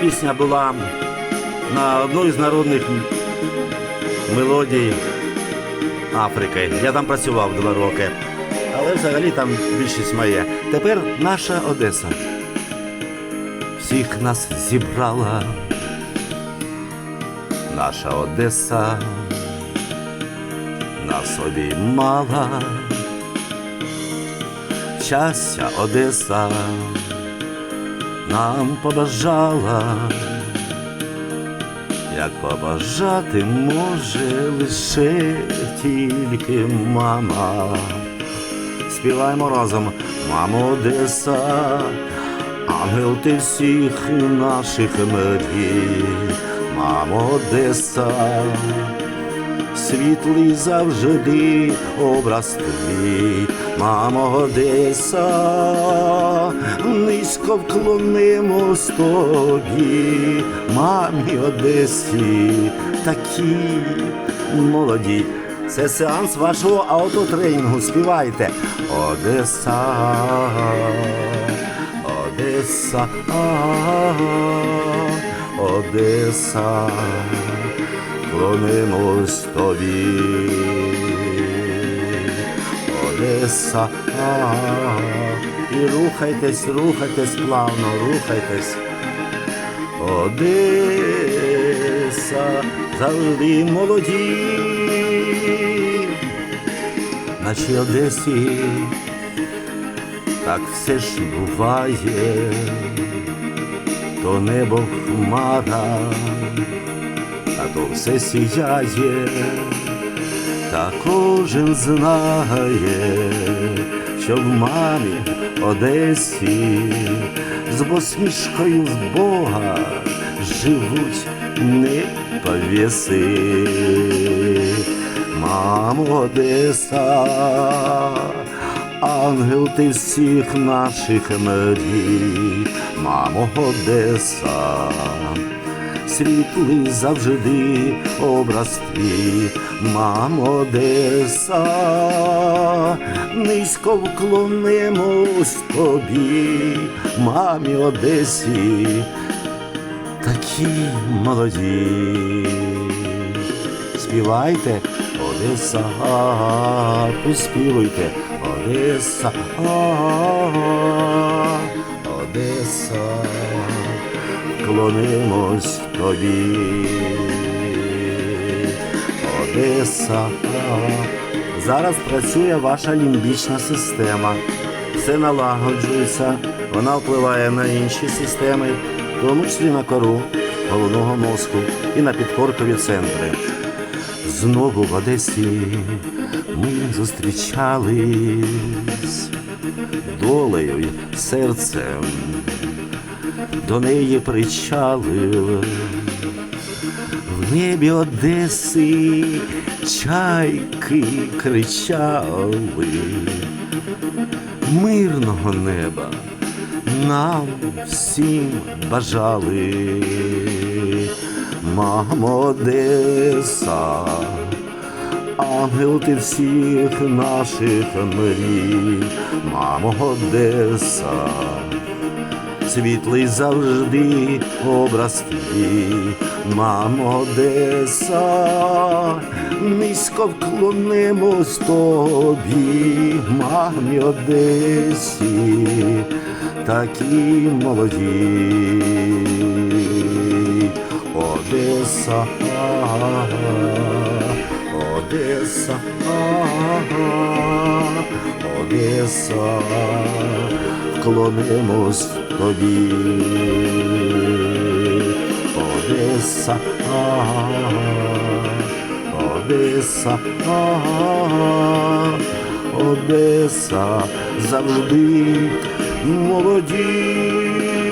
Пісня була на одну із народних мелодій Африки. Я там працював два роки. Але взагалі там більшість моє. Тепер наша Одеса. Всіх нас зібрала. Наша Одеса на собі мала. Щастя Одеса нам побажала, як побажати може лише тільки мама. Співаємо разом, мамо Одеса, ангел ти всіх наших мрій, мамо Одеса, світлий завжди образ твій, мамо Одеса, низько вклонимось тобі, мамі Одесі, такі молоді. Це сеанс вашого аутотренінгу. Співайте. Одеса, Одеса, Одеса, клонимось тобі. Одеса, а, і рухайтесь, рухайтесь плавно, рухайтесь. Одеса завжди молоді, наче Одесі, так все ж буває, то небо хмара, а то все сіяє, та кожен знає, що в мамі Одесі з посмішкою в Бога живуть не повіси. Мамо Одеса, ангел ти всіх наших мрій, мамо Одеса світлий завжди образ твій, мамо Одеса, низько вклонимось тобі, мамі Одесі, такі молоді. Співайте, Одеса, поспівуйте, Одеса, Одеса клонимось тобі. Одеса. Зараз працює ваша лімбічна система. Все налагоджується, вона впливає на інші системи, в тому числі на кору головного мозку і на підкоркові центри. Знову в Одесі ми зустрічались долею серцем до неї причалив. В небі Одеси чайки кричали, мирного неба нам всім бажали, мамо Одеса, ангел ти всіх наших мрій, мамо Одеса світлий завжди образ твій, мамо Одеса, низько вклонимось тобі, мамі Одесі, такі молоді. Одеса, Одеса, Одеса, вклонимось тобі. Одеса, Одеса, Одеса, завжди молоді.